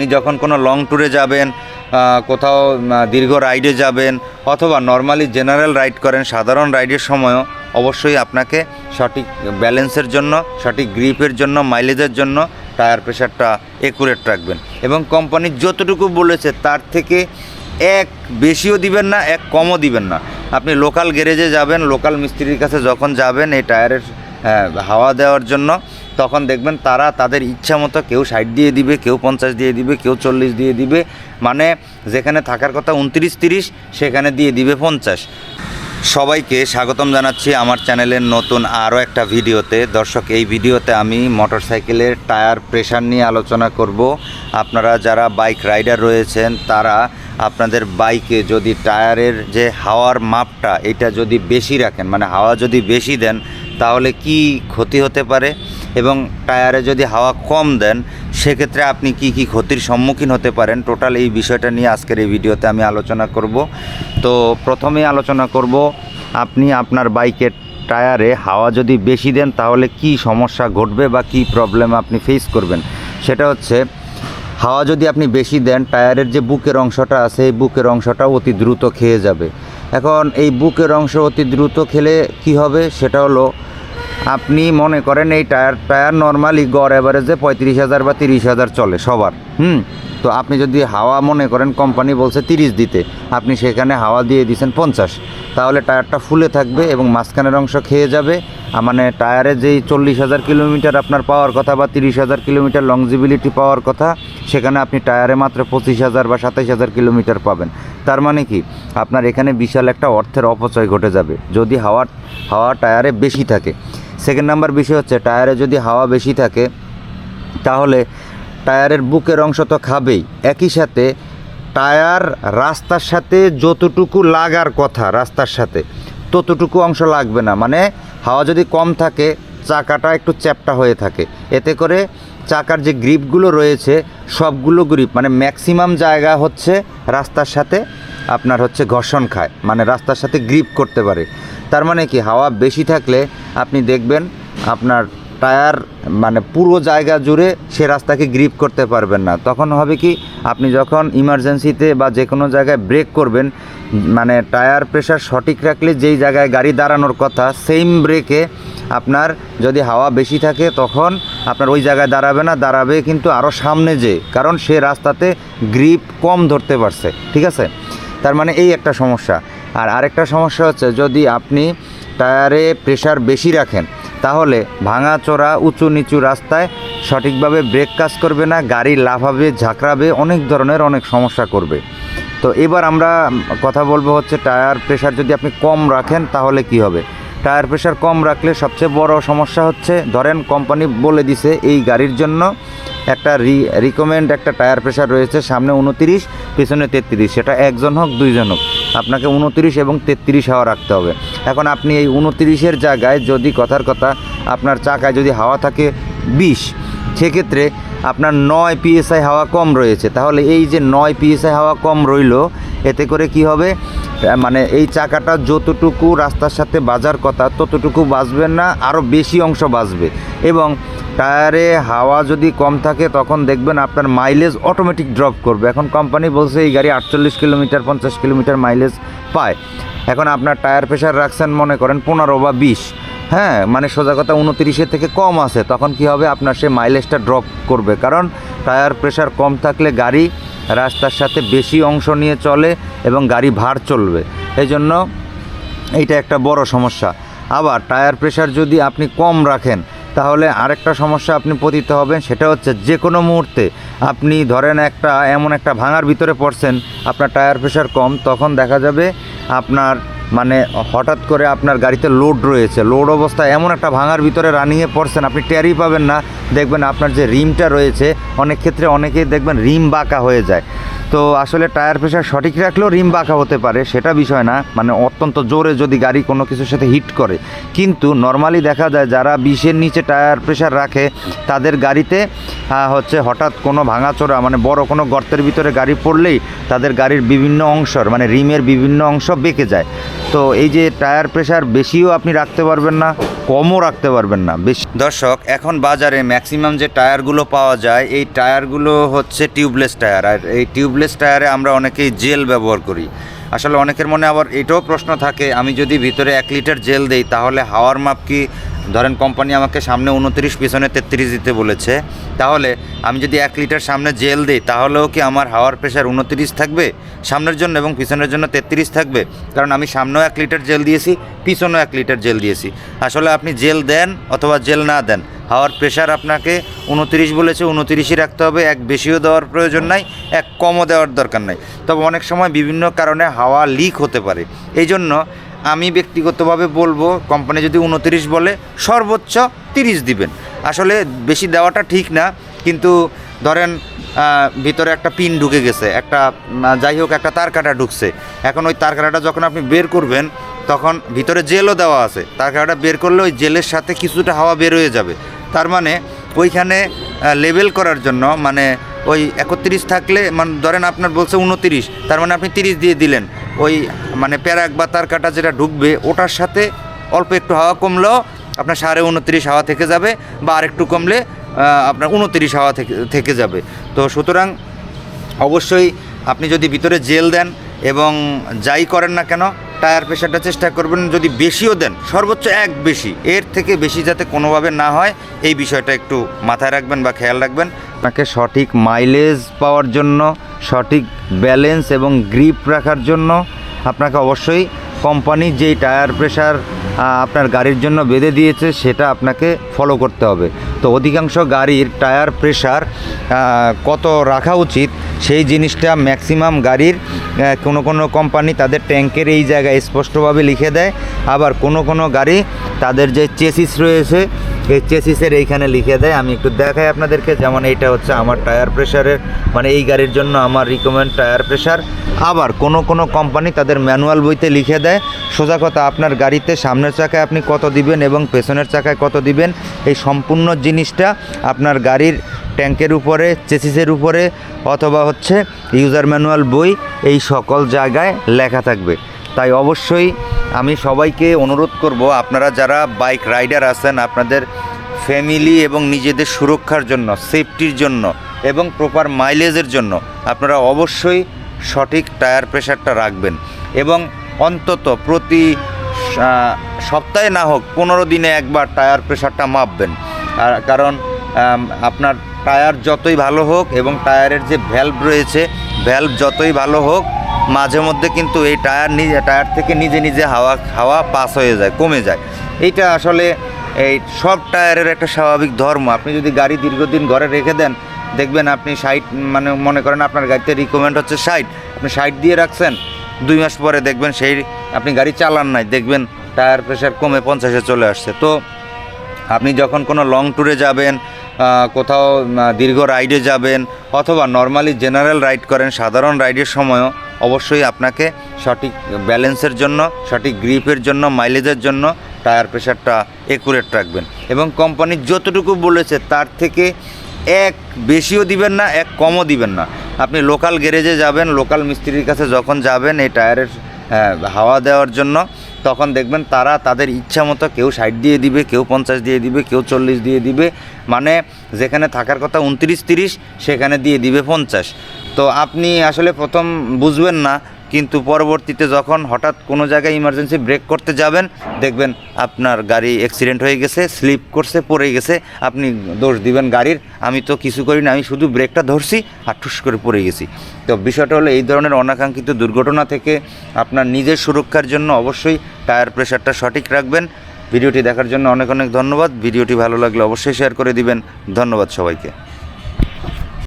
আপনি যখন কোনো লং ট্যুরে যাবেন কোথাও দীর্ঘ রাইডে যাবেন, অথবা নর্মালি জেনারেল রাইড করেন, সাধারণ রাইডের সময়ও অবশ্যই আপনাকে সঠিক ব্যালেন্সের জন্য, সঠিক গ্রিপের জন্য মাইলেজের জন্য টায়ার প্রেশারটা একুরেট রাখবেন। এবং কোম্পানি যতটুকু বলেছে, তার থেকে এক বেশিও দিবেন না, এক কমও দিবেন না। আপনি লোকাল গ্যারেজে যাবেন লোকাল মিস্ত্রির কাছে যখন যাবেন, এই টায়ারের হাওয়া দেওয়ার জন্য তখন দেখবেন তারা তাদের ইচ্ছা মতো কেউ ষাট দিয়ে দিবে, কেউ পঞ্চাশ দিয়ে দিবে, কেউ চল্লিশ দিয়ে দিবে। মানে যেখানে থাকার কথা উনত্রিশ তিরিশ, সেখানে দিয়ে দিবে পঞ্চাশ। সবাইকে স্বাগতম জানাচ্ছি আমার চ্যানেলের নতুন আরও একটা ভিডিওতে। দর্শক, এই ভিডিওতে আমি মোটরসাইকেলের টায়ার প্রেশার নিয়ে আলোচনা করব। আপনারা যারা বাইক রাইডার রয়েছেন, তারা আপনাদের বাইকে যদি টায়ারের যে হাওয়ার মাপটা, এটা যদি বেশি রাখেন মানে হাওয়া যদি বেশি দেন, তাহলে কি ক্ষতি হতে পারে? এবং টায়ারে যদি হাওয়া কম দেন, সেক্ষেত্রে আপনি কি কি ক্ষতির সম্মুখীন হতে পারেন? টোটাল এই বিষয়টা নিয়ে আজকের এই ভিডিওতে আমি আলোচনা করব। তো প্রথমেই আলোচনা করব, আপনি আপনার বাইকের টায়ারে হাওয়া যদি বেশি দেন, তাহলে কি সমস্যা ঘটবে বা কি প্রবলেম আপনি ফেস করবেন? সেটা হচ্ছে, হাওয়া যদি আপনি বেশি দেন, টায়ারের যে বুকের অংশটা আছে, এই বুকের অংশটা অতি দ্রুত খেয়ে যাবে। এখন এই বুকের অংশ অতি দ্রুত খেলে কি হবে? সেটা হলো আপনি মনে করেন এই টায়ার টায়ার নর্মালি গড় অ্যাভারেজে পঁয়ত্রিশ হাজার বা তিরিশ হাজার চলে সবার, হুম? তো আপনি যদি হাওয়া মনে করেন কোম্পানি বলছে তিরিশ দিতে, আপনি সেখানে হাওয়া দিয়ে দিয়েছেন পঞ্চাশ, তাহলে টায়ারটা ফুলে থাকবে এবং মাঝখানের অংশ খেয়ে যাবে। মানে টায়ারে যেই চল্লিশ হাজার কিলোমিটার আপনার পাওয়ার কথা বা তিরিশ হাজার কিলোমিটার লংজিবিলিটি পাওয়ার কথা, সেখানে আপনি টায়ারে মাত্র পঁচিশ হাজার বা সাতাইশ হাজার কিলোমিটার পাবেন। তার মানে কি? আপনার এখানে বিশাল একটা অর্থের অপচয় ঘটে যাবে। যদি হাওয়ার, হাওয়া টায়ারে বেশি থাকে সেকেন্ড নাম্বার বিষয় হচ্ছে, টায়ারে যদি হাওয়া বেশি থাকে, তাহলে টায়ারের বুকের অংশ তো খাবেই। একই সাথে টায়ার রাস্তার সাথে যতটুকু লাগার কথা, রাস্তার সাথে, ততটুকু অংশ লাগবে না। মানে হাওয়া যদি কম থাকে, চাকাটা একটু চ্যাপটা হয়ে থাকে। এতে করে চাকার যে গ্রিপগুলো রয়েছে, সবগুলো গ্রিপ মানে ম্যাক্সিমাম জায়গা হচ্ছে রাস্তার সাথে আপনার হচ্ছে ঘর্ষণ খায় মানে রাস্তার সাথে গ্রিপ করতে পারে। তার মানে কি, হাওয়া বেশি থাকলে আপনি দেখবেন আপনার টায়ার মানে পুরো জায়গা জুড়ে সে রাস্তাকে গ্রিপ করতে পারবেন না। তখন হবে কি, আপনি যখন ইমার্জেন্সিতে বা যে কোনো জায়গায় ব্রেক করবেন মানে টায়ার প্রেশার সঠিক রাখলে যেই জায়গায় গাড়ি দাঁড়ানোর কথা, সেম ব্রেকে আপনার যদি হাওয়া বেশি থাকে, তখন আপনার ওই জায়গায় দাঁড়াবে না, দাঁড়াবে কিন্তু আরও সামনে যে কারণ সে রাস্তাতে গ্রিপ কম ধরতে পারছে। ঠিক আছে? তার মানে এই একটা সমস্যা। আর আরেকটা সমস্যা হচ্ছে যদি আপনি টায়ারে প্রেশার বেশি রাখেন, তাহলে ভাঙা চোরা উঁচু নিচু রাস্তায় সঠিকভাবে ব্রেক কাজ করবে না, গাড়ি লাফাবে, ঝাঁকড়াবে, অনেক ধরনের অনেক সমস্যা করবে। তো এবার আমরা কথা বলব হচ্ছে টায়ার প্রেশার যদি আপনি কম রাখেন, তাহলে কি হবে? টায়ার প্রেশার কম রাখলে সবচেয়ে বড় সমস্যা হচ্ছে, ধরেন কোম্পানি বলে দিছে এই গাড়ির জন্য একটা রি রিকমেন্ড একটা টায়ার প্রেশার রয়েছে, সামনে উনতিরিশ, পিছনে তেত্রিশ। সেটা একজন হোক, দুইজন হোক, আপনাকে উনতিরিশ এবং তেত্রিশ হাওয়া রাখতে হবে। এখন আপনি এই উনতিরিশের জায়গায় যদি কথার কথা, আপনার চাকায় যদি হাওয়া থাকে বিশ, সেক্ষেত্রে আপনার নয় পিএসআই হাওয়া কম রয়েছে। তাহলে এই যে নয় পিএসআই হাওয়া কম রইল, এতে করে কি হবে? মানে এই চাকাটা যতটুকু রাস্তার সাথে বাজার কথা, ততটুকু বাজবে না আরও বেশি অংশ বাজবে এবং টায়ারে হাওয়া যদি কম থাকে, তখন দেখবেন আপনার মাইলেজ অটোমেটিক ড্রপ করবে। এখন কোম্পানি বলছে এই গাড়ি আটচল্লিশ কিলোমিটার, পঞ্চাশ কিলোমিটার মাইলেজ পায়। এখন আপনার টায়ার প্রেশার রাখছেন মনে করেন পনেরো বা বিশ। হ্যাঁ মানে সোজা কথা উনতিরিশের থেকে কম আছে। তখন কি হবে? আপনার সে মাইলেজটা ড্রপ করবে। কারণ টায়ার প্রেশার কম থাকলে গাড়ি রাস্তার সাথে বেশি অংশ নিয়ে চলে এবং গাড়ি ভার চলবে। এই জন্য এইটা একটা বড় সমস্যা। আবার টায়ার প্রেশার যদি আপনি কম রাখেন, তাহলে আরেকটা সমস্যা আপনি পতিত হবেন, সেটা হচ্ছে যে কোনো মুহূর্তে আপনি ধরেন একটা, এমন একটা ভাঙার ভিতরে পড়ছেন, আপনার টায়ার প্রেশার কম, তখন দেখা যাবে আপনার মানে হঠাৎ করে আপনার গাড়িতে লোড রয়েছে। লোড অবস্থায় এমন একটা ভাঙার ভিতরে রানিংয়ে পড়ছেন, আপনি টেরই পাবেন না দেখবেন আপনার যে রিমটা রয়েছে, অনেক ক্ষেত্রে অনেকেই দেখবেন রিম বাঁকা হয়ে যায়। তো আসলে টায়ার প্রেশার সঠিক রাখলেও রিম বাঁকা হতে পারে, সেটা বিষয় না। মানে অত্যন্ত জোরে যদি গাড়ি কোনো কিছুর সাথে হিট করে। কিন্তু নর্মালি দেখা যায় যারা বিশের নিচে টায়ার প্রেশার রাখে, তাদের গাড়িতে হচ্ছে হঠাৎ কোনো ভাঙাচোরা মানে বড় কোনো গর্তের ভিতরে গাড়ি পড়লেই তাদের গাড়ির বিভিন্ন অংশর মানে রিমের বিভিন্ন অংশ বেঁকে যায়। তো এই যে টায়ার প্রেশার বেশিও আপনি রাখতে পারবেন না, কমও রাখতে পারবেন না। বেশি দর্শক, এখন বাজারে ম্যাক্সিমাম যে টায়ারগুলো পাওয়া যায়, এই টায়ারগুলো হচ্ছে টিউবলেস টায়ার। আর এই টিউবলেস টায়ারে আমরা অনেকেই জেল ব্যবহার করি। আসলে অনেকের মনে আবার এটাও প্রশ্ন থাকে, আমি যদি ভিতরে এক লিটার জেল দেই, তাহলে হাওয়ার মাপ কি ধরেন কোম্পানি আমাকে সামনে উনত্রিশ, পিছনে তেত্রিশ দিতে বলেছে, তাহলে আমি যদি এক লিটার সামনে জেল দিই, তাহলেও কি আমার হাওয়ার প্রেশার উনত্রিশ থাকবে সামনের জন্য এবং পিছনের জন্য তেত্রিশ থাকবে? কারণ আমি সামনেও এক লিটার জেল দিয়েছি, পিছনেও এক লিটার জেল দিয়েছি। আসলে আপনি জেল দেন অথবা জেল না দেন, হাওয়ার প্রেশার আপনাকে উনত্রিশ বলেছে, উনত্রিশই রাখতে হবে, এক বেশিও দেওয়ার প্রয়োজন নাই, এক কমও দেওয়ার দরকার নাই। তবে অনেক সময় বিভিন্ন কারণে হাওয়া লিক হতে পারে। এই জন্য আমি ব্যক্তিগতভাবে বলব কোম্পানি যদি উনত্রিশ বলে, সর্বোচ্চ তিরিশ দিবেন। আসলে বেশি দেওয়াটা ঠিক না, কিন্তু ধরেন ভিতরে একটা পিন ঢুকে গেছে, একটা যাই হোক, একটা তার কাটা ঢুকছে। এখন ওই তার কাটাটা যখন আপনি বের করবেন, তখন ভিতরে জেলও দেওয়া আছে। তার কাটাটা বের করলে ওই জেলের সাথে কিছুটা হাওয়া বের হয়ে যাবে। তার মানে ওইখানে লেবেল করার জন্য মানে ওই একত্রিশ থাকলে মানে ধরেন আপনার বলছে উনতিরিশ, তার মানে আপনি তিরিশ দিয়ে দিলেন। ওই মানে প্যারাক বা তার কাটা যেটা ঢুকবে ওটার সাথে অল্প একটু হাওয়া কমলেও আপনার সাড়ে উনত্রিশ হাওয়া থেকে যাবে বা আরেকটু কমলে আপনার উনত্রিশ হাওয়া থেকে থেকে যাবে। তো সুতরাং অবশ্যই আপনি যদি ভিতরে জেল দেন এবং যাই করেন না কেন, টায়ার প্রেশারটা চেষ্টা করবেন যদি বেশিও দেন, সর্বোচ্চ এক বেশি, এর থেকে বেশি যাতে কোনোভাবে না হয়, এই বিষয়টা একটু মাথায় রাখবেন বা খেয়াল রাখবেন। আপনাকে সঠিক মাইলেজ পাওয়ার জন্য, সঠিক ব্যালেন্স এবং গ্রিপ রাখার জন্য আপনাকে অবশ্যই কোম্পানি যেই টায়ার প্রেশার আপনার গাড়ির জন্য বেঁধে দিয়েছে সেটা আপনাকে ফলো করতে হবে। তো অধিকাংশ গাড়ির টায়ার প্রেশার কত রাখা উচিত সেই জিনিসটা ম্যাক্সিমাম গাড়ির কোনো কোনো কোম্পানি তাদের ট্যাঙ্কের এই জায়গায় স্পষ্টভাবে লিখে দেয়। আবার কোনো কোনো গাড়ি তাদের যে চেসিস রয়েছে এই চেসিসের এইখানে লিখে দেয়। আমি একটু দেখাই আপনাদেরকে, যেমন এইটা হচ্ছে আমার টায়ার প্রেশারের মানে এই গাড়ির জন্য আমার রিকমেন্ড টায়ার প্রেশার আবার কোনো কোনো কোম্পানি তাদের ম্যানুয়াল বইতে লিখে দেয়, সোজা কথা আপনার গাড়িতে সামনের চাকায় আপনি কত দিবেন এবং পেছনের চাকায় কত দিবেন, এই সম্পূর্ণ জিনিসটা আপনার গাড়ির ট্যাঙ্কের উপরে, চেসিসের উপরে, অথবা হচ্ছে ইউজার ম্যানুয়াল বই, এই সকল জায়গায় লেখা থাকবে। তাই অবশ্যই আমি সবাইকে অনুরোধ করব, আপনারা যারা বাইক রাইডার আছেন, আপনাদের ফ্যামিলি এবং নিজেদের সুরক্ষার জন্য, সেফটির জন্য এবং প্রপার মাইলেজের জন্য আপনারা অবশ্যই সঠিক টায়ার প্রেশারটা রাখবেন এবং অন্তত প্রতি সপ্তাহে না হোক পনেরো দিনে একবার টায়ার প্রেশারটা মাপবেন। আর কারণ আপনার টায়ার যতই ভালো হোক এবং টায়ারের যে ভ্যালভ রয়েছে ভ্যালভ যতই ভালো হোক মাঝে মধ্যে কিন্তু এই টায়ার নিজে, টায়ার থেকে নিজে নিজে হাওয়া হাওয়া পাস হয়ে যায়, কমে যায়। এইটা আসলে এই সব টায়ারের একটা স্বাভাবিক ধর্ম। আপনি যদি গাড়ি দীর্ঘদিন ঘরে রেখে দেন, দেখবেন আপনি সাইট মানে মনে করেন আপনার গাড়িতে রিকমেন্ড হচ্ছে সাইট আপনি সাইট দিয়ে রাখছেন, দুই মাস পরে দেখবেন সেই, আপনি গাড়ি চালান নাই, দেখবেন টায়ার প্রেশার কমে পঞ্চাশে চলে আসছে। তো আপনি যখন কোনো লং ট্যুরে যাবেন কোথাও দীর্ঘ রাইডে যাবেন, অথবা নর্মালি জেনারেল রাইড করেন, সাধারণ রাইডের সময়ও অবশ্যই আপনাকে সঠিক ব্যালেন্সের জন্য, সঠিক গ্রিপের জন্য, মাইলেজের জন্য টায়ার প্রেশারটা একুরেট রাখবেন। এবং কোম্পানি যতটুকু বলেছে তার থেকে এক বেশিও দিবেন না, এক কমও দিবেন না। আপনি লোকাল গ্যারেজে যাবেন লোকাল মিস্ত্রির কাছে যখন যাবেন এই টায়ারের হাওয়া দেওয়ার জন্য, তখন দেখবেন তারা তাদের ইচ্ছা মতো কেউ ষাট দিয়ে দিবে, কেউ পঞ্চাশ দিয়ে দিবে, কেউ চল্লিশ দিয়ে দিবে। মানে যেখানে থাকার কথা উনত্রিশ তিরিশ, সেখানে দিয়ে দিবে পঞ্চাশ। তো আপনি আসলে প্রথম বুঝবেন না, কিন্তু পরবর্তীতে যখন হঠাৎ কোনো জায়গায় ইমার্জেন্সি ব্রেক করতে যাবেন, দেখবেন আপনার গাড়ি অ্যাক্সিডেন্ট হয়ে গেছে স্লিপ করছে, পড়ে গেছে, আপনি দোষ দিবেন গাড়ির, আমি তো কিছু করি না আমি শুধু ব্রেকটা ধরছি আর ঠুস করে পড়ে গেছি। তো বিষয়টা হলো এই ধরনের অনাকাঙ্ক্ষিত দুর্ঘটনা থেকে আপনার নিজের সুরক্ষার জন্য অবশ্যই টায়ার প্রেশারটা সঠিক রাখবেন। ভিডিওটি দেখার জন্য অনেক অনেক ধন্যবাদ। ভিডিওটি ভালো লাগলে অবশ্যই শেয়ার করে দিবেন। ধন্যবাদ সবাইকে।